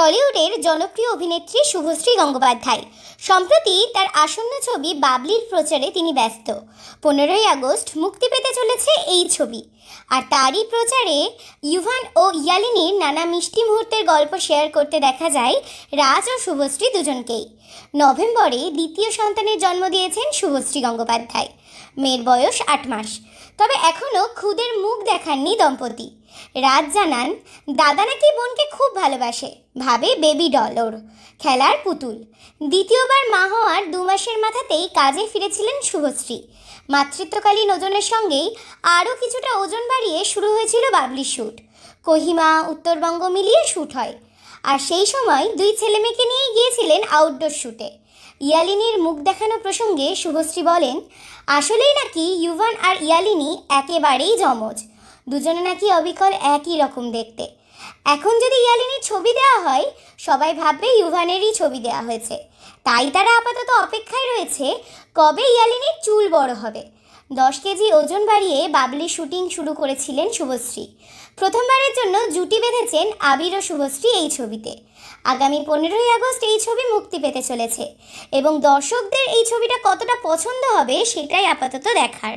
টলিউডের জনপ্রিয় অভিনেত্রী শুভশ্রী গঙ্গোপাধ্যায়। সম্প্রতি তার আসন্ন ছবি বাবলির প্রচারে তিনি ব্যস্ত। পনেরোই আগস্ট মুক্তি পেতে চলেছে এই ছবি। আর তারই প্রচারে ইউভান ও ইয়ালিনীর নানা মিষ্টি মুহূর্তের গল্প শেয়ার করতে দেখা যায় রাজ ও শুভশ্রী দুজনকেই। নভেম্বরে দ্বিতীয় সন্তানের জন্ম দিয়েছেন শুভশ্রী গঙ্গোপাধ্যায়। মেয়ের বয়স আট মাস। তবে এখনও খুদের মুখ দেখাননি দম্পতি। রাজ জানান, দাদা নাকি বোনকে ভালোবাসে, ভাবে বেবি ডল ওর, খেলার পুতুল। দ্বিতীয়বার মা হওয়ার দু মাসের মাথাতেই কাজে ফিরেছিলেন শুভশ্রী। মাতৃত্বকালীন ওজনের সঙ্গেই আরও কিছুটা ওজন বাড়িয়ে শুরু হয়েছিল বাবলি শ্যুট কোহিমা, উত্তরবঙ্গ মিলিয়ে শ্যুট হয়। আর সেই সময় দুই ছেলেমেয়েকে নিয়ে গিয়েছিলেন আউটডোর শ্যুটে ইয়ালিনীর মুখ দেখানো প্রসঙ্গে শুভশ্রী বলেন, আসলেই নাকি ইউভান আর ইয়ালিনী একেবারেই জমজ দুজনে নাকি অবিকল একই রকম দেখতে। এখন যদি ইয়ালিনীর ছবি দেওয়া হয়, সবাই ভাববে ইউভানেরই ছবি দেওয়া হয়েছে। তাই তারা আপাতত অপেক্ষায় রয়েছে কবে ইয়ালিনীর চুল বড় হবে। দশ কেজি ওজন বাড়িয়ে বাবলি শুটিং শুরু করেছিলেন শুভশ্রী। প্রথমবারের জন্য জুটি বেঁধেছেন আবির ও শুভশ্রী এই ছবিতে। আগামী পনেরোই আগস্ট এই ছবি মুক্তি পেতে চলেছে এবং দর্শকদের এই ছবিটা কতটা পছন্দ হবে সেটাই আপাতত দেখার।